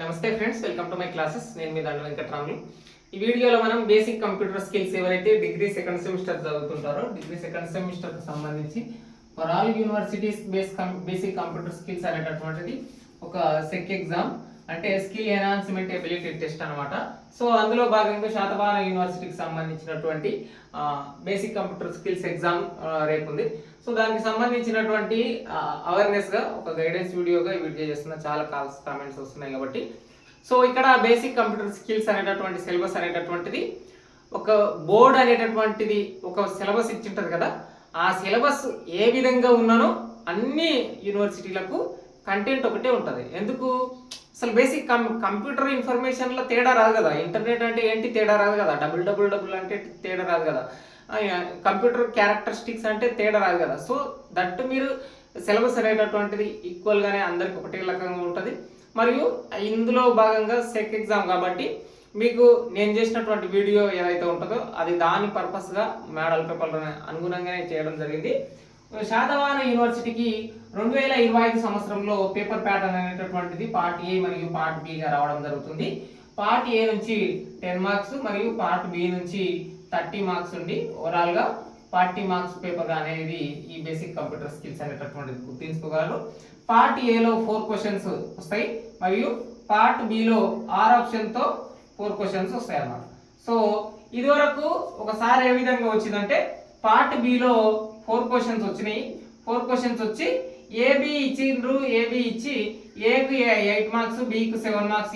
నమస్తే friends welcome to my classes. నేను మీ దండ వెంకట్రాములు. ఈ వీడియోలో మనం బేసిక్ కంప్యూటర్ స్కిల్స్ ఎవరైతే డిగ్రీ సెకండ్ సెమిస్టర్ చదువుతుంటారో డిగ్రీ సెకండ్ సెమిస్టర్కి సంబంధించి for all universities base basic computer skills అనేటటువంటిది ఒక సెక్ ఎగ్జామ్. అంటే స్కిల్ ఎన్హాన్స్మెంట్ ఎబిలిటీ టెస్ట్ అనమాట సో అందులో భాగంగా శాతవాహన యూనివర్సిటీకి సంబంధించినటువంటి బేసిక్ కంప్యూటర్ స్కిల్స్ ఎగ్జామ్ రేపు ఉంది సో దానికి సంబంధించినటువంటి అవేర్నెస్గా ఒక గైడెన్స్ వీడియోగా ఈ వీడియో చేస్తున్న చాలా కాల్స్ కామెంట్స్ వస్తున్నాయి కాబట్టి. సో ఇక్కడ బేసిక్ కంప్యూటర్ స్కిల్స్ అనేటటువంటి సిలబస్ అనేటటువంటిది ఒక బోర్డ్ అనేటటువంటిది ఒక సిలబస్ ఇచ్చింటది కదా. ఆ సిలబస్ ఏ విధంగా ఉన్నానో అన్ని యూనివర్సిటీలకు కంటెంట్ ఒకటే ఉంటుంది. ఎందుకు? అసలు బేసిక్ కం కంప్యూటర్ ఇన్ఫర్మేషన్లో తేడా రాదు కదా. ఇంటర్నెట్ అంటే ఏంటి తేడా రాదు కదా. డబుల్ డబుల్ డబుల్ అంటే తేడా రాదు కదా. కంప్యూటర్ క్యారెక్టరిస్టిక్స్ అంటే తేడా రాదు కదా. సో దట్ మీరు సిలబస్ అనేటటువంటిది ఈక్వల్గానే అందరికి ఒకటే రకంగా ఉంటుంది. మరియు ఇందులో భాగంగా సెక్ ఎగ్జామ్ కాబట్టి మీకు నేను చేసినటువంటి వీడియో ఏదైతే ఉంటుందో అది దాని పర్పస్గా మేడల్ పేపర్ అనుగుణంగానే చేయడం జరిగింది. శాతవాహన యూనివర్సిటీకి రెండు వేల ఇరవై ఐదు సంవత్సరంలో పేపర్ ప్యాటర్న్ అనేటటువంటిది పార్ట్ ఏ మరియు పార్ట్ బిగా రావడం జరుగుతుంది. పార్ట్ ఏ నుంచి టెన్ మార్క్స్ మరియు పార్ట్ బి నుంచి థర్టీ మార్క్స్ ఉండి ఓవరాల్గా ఫార్టీ మార్క్స్ పేపర్ అనేది ఈ బేసిక్ కంప్యూటర్ స్కిల్స్ అనేటటువంటిది గుర్తించుకోగలరు. పార్ట్ ఏలో ఫోర్ క్వశ్చన్స్ వస్తాయి మరియు పార్ట్ బిలో ఆర్ ఆప్షన్తో ఫోర్ క్వశ్చన్స్ వస్తాయి అన్నమాట సో ఇదివరకు ఒకసారి ఏ విధంగా వచ్చిందంటే పార్ట్ బిలో ఫోర్ క్వశ్చన్స్ వచ్చినాయి. ఫోర్ క్వశ్చన్స్ వచ్చి ఏబి ఇచ్చిండ్రు. ఏబి ఇచ్చి ఏకు ఎయిట్ మార్క్స్ బికు సెవెన్ మార్క్స్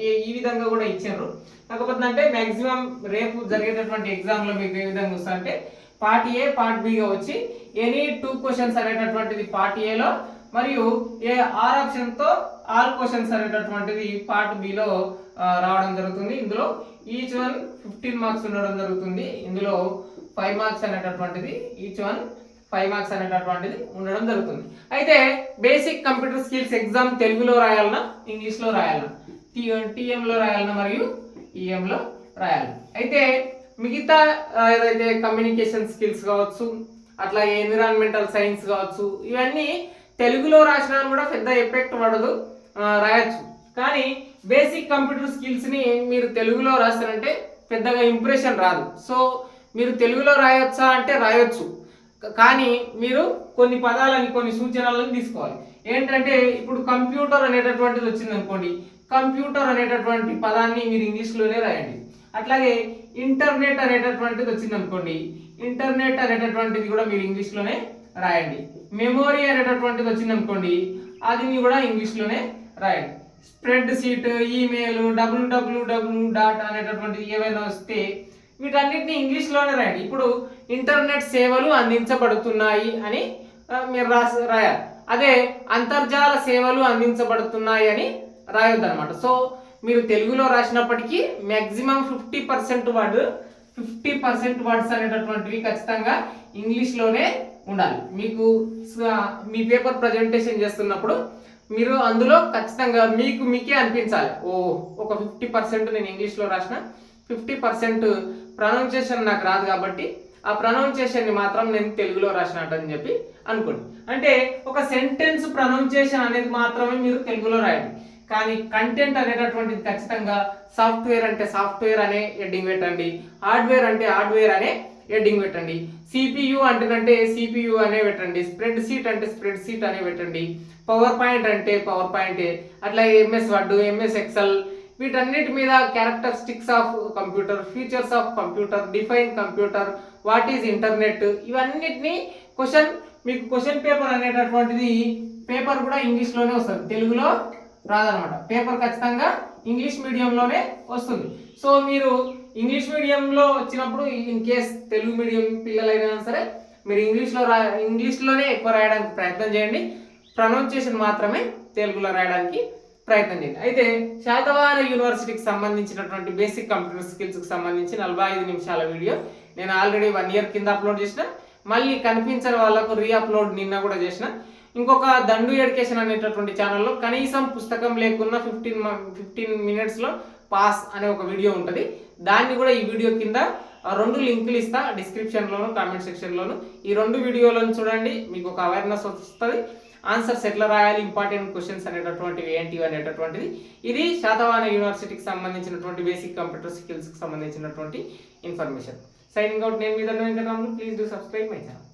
ఈ ఈ- విధంగా కూడా ఇచ్చిండ్రు. కాకపోతే అంటే మ్యాక్సిమం రేపు జరిగేటటువంటి ఎగ్జామ్లో మీకు ఏ విధంగా వస్తా అంటే పార్ట్ ఏ పార్ట్ బిగా వచ్చి ఎనీ టూ క్వశ్చన్స్ అనేటటువంటిది పార్ట్ ఏలో మరియు ఏ ఆర్ ఆప్షన్తో ఆల్ క్వశ్చన్స్ అనేటటువంటిది పార్ట్ బిలో రావడం జరుగుతుంది. ఇందులో ఈచ్ వన్ ఫిఫ్టీన్ మార్క్స్ ఉండడం జరుగుతుంది. ఇందులో ఫైవ్ మార్క్స్ అనేటటువంటిది ఈచ్ వన్ ఫైవ్ మార్క్స్ అనేటటువంటిది ఉండడం జరుగుతుంది. అయితే బేసిక్ కంప్యూటర్ స్కిల్స్ ఎగ్జామ్ తెలుగులో రాయాలన్నా ఇంగ్లీష్లో రాయాలన్నా టీఎంలో రాయాలన్నా మరియు ఈఎంలో రాయాలి అయితే మిగతా ఏదైతే కమ్యూనికేషన్ స్కిల్స్ కావచ్చు అట్లాగే ఎన్విరాన్మెంటల్ సైన్స్ కావచ్చు ఇవన్నీ తెలుగులో రాసినా కూడా పెద్ద ఎఫెక్ట్ పడదు రాయొచ్చు. కానీ బేసిక్ కంప్యూటర్ స్కిల్స్ని మీరు తెలుగులో రాస్తారంటే పెద్దగా ఇంప్రెషన్ రాదు. సో మీరు తెలుగులో రాయొచ్చా అంటే రాయొచ్చు. కానీ మీరు కొన్ని పదాలని కొన్ని సూచనలను తీసుకోవాలి. ఏంటంటే ఇప్పుడు కంప్యూటర్ అనేటటువంటిది వచ్చింది అనుకోండి కంప్యూటర్ అనేటటువంటి పదాన్ని మీరు ఇంగ్లీష్లోనే రాయండి. అట్లాగే ఇంటర్నెట్ అనేటటువంటిది వచ్చింది అనుకోండి ఇంటర్నెట్ అనేటటువంటిది కూడా మీరు ఇంగ్లీష్లోనే రాయండి. మెమోరీ అనేటటువంటిది వచ్చింది అనుకోండి అది కూడా ఇంగ్లీష్లోనే రాయండి. Spreadsheet email W W W dot అనేటటువంటిది ఏవైనా వస్తే వీటన్నిటిని ఇంగ్లీష్లోనే రాయండి. ఇప్పుడు ఇంటర్నెట్ సేవలు అందించబడుతున్నాయి అని మీరు రాసి రాయాలి. అదే అంతర్జాల సేవలు అందించబడుతున్నాయి అని రాయొద్దు అనమాట సో మీరు తెలుగులో రాసినప్పటికీ maximum fifty percent word fifty percent words అనేటటువంటివి ఖచ్చితంగా ఇంగ్లీష్లోనే ఉండాలి. మీకు స- మీ పేపర్ ప్రజెంటేషన్ చేస్తున్నప్పుడు మీరు అందులో ఖచ్చితంగా మీకు మీకే అనిపించాలి. ఓ ఒక ఫిఫ్టీ పర్సెంట్ నేను ఇంగ్లీష్లో రాసిన ఫిఫ్టీ పర్సెంట్ ప్రొనౌన్సియేషన్ నాకు రాదు కాబట్టి ఆ ప్రొనౌన్సియేషన్ని మాత్రం నేను తెలుగులో రాసినట్టు అని చెప్పి అనుకోండి. అంటే ఒక సెంటెన్స్ ప్రొనౌన్సియేషన్ అనేది మాత్రమే మీరు తెలుగులో రాయండి. కానీ కంటెంట్ అనేటటువంటిది ఖచ్చితంగా సాఫ్ట్వేర్ అంటే సాఫ్ట్వేర్ అనే హెడ్డింగ్ పెట్టండి. హార్డ్వేర్ అంటే హార్డ్వేర్ అనే హెడ్డింగ్ పెట్టండి. సిపియు అంటేనంటే సిపియు అనే పెట్టండి. స్ప్రెడ్ సీట్ అంటే స్ప్రెడ్ సీట్ అనే పెట్టండి. పవర్ పాయింట్ అంటే పవర్ పాయింట్ అట్లా ఎంఎస్ వర్డ్ ఎంఎస్ ఎక్సెల్ వీటన్నిటి మీద characteristics of computer features of computer define computer what is internet ఇవన్నిటిని క్వశ్చన్ మీకు క్వశ్చన్ పేపర్ అనేటటువంటిది పేపర్ కూడా ఇంగ్లీష్లోనే వస్తుంది. తెలుగులో రాదనమాట పేపర్ ఖచ్చితంగా ఇంగ్లీష్ మీడియంలోనే వస్తుంది. సో మీరు ఇంగ్లీష్ మీడియంలో వచ్చినప్పుడు ఇన్ కేస్ తెలుగు మీడియం పిల్లలైనా సరే మీరు ఇంగ్లీష్లో రా ఇంగ్లీష్లోనే ఎక్కువ రాయడానికి ప్రయత్నం చేయండి. ప్రొనౌన్సియేషన్ మాత్రమే తెలుగులో రాయడానికి ప్రయత్నం చేయండి. అయితే శాతవాహన యూనివర్సిటీకి సంబంధించినటువంటి బేసిక్ కంప్యూటర్ స్కిల్స్కి సంబంధించి నలభై ఐదు నిమిషాల వీడియో. నేను ఆల్రెడీ వన్ ఇయర్ కింద అప్లోడ్ చేసిన. మళ్ళీ కనిపించని వాళ్ళకు రీ అప్లోడ్ నిన్న కూడా చేసిన. ఇంకొక దండు ఎడ్యుకేషన్ అనేటటువంటి ఛానల్లో కనీసం పుస్తకం లేకున్నా ఫిఫ్టీన్ ఫిఫ్టీన్ మినిట్స్లో పాస్ అనే ఒక వీడియో ఉంటుంది. దాన్ని కూడా ఈ వీడియో కింద రెండు లింకులు ఇస్తా. డిస్క్రిప్షన్లోను కామెంట్ సెక్షన్లోను. ఈ రెండు వీడియోలను చూడండి. మీకు ఒక అవేర్నెస్ వస్తుంది. ఆన్సర్స్ ఎట్లా రాయాలి ఇంపార్టెంట్ క్వశ్చన్స్ అనేటటువంటివి ఏంటి అనేటటువంటిది ఇది శాతవాన యూనివర్సిటీకి సంబంధించినటువంటి బేసిక్ కంప్యూటర్ స్కిల్స్కి సంబంధించినటువంటి ఇన్ఫర్మేషన్. సైనింగ్ అవుట్ నేను మీద Venkatramulu. Please do subscribe my channel.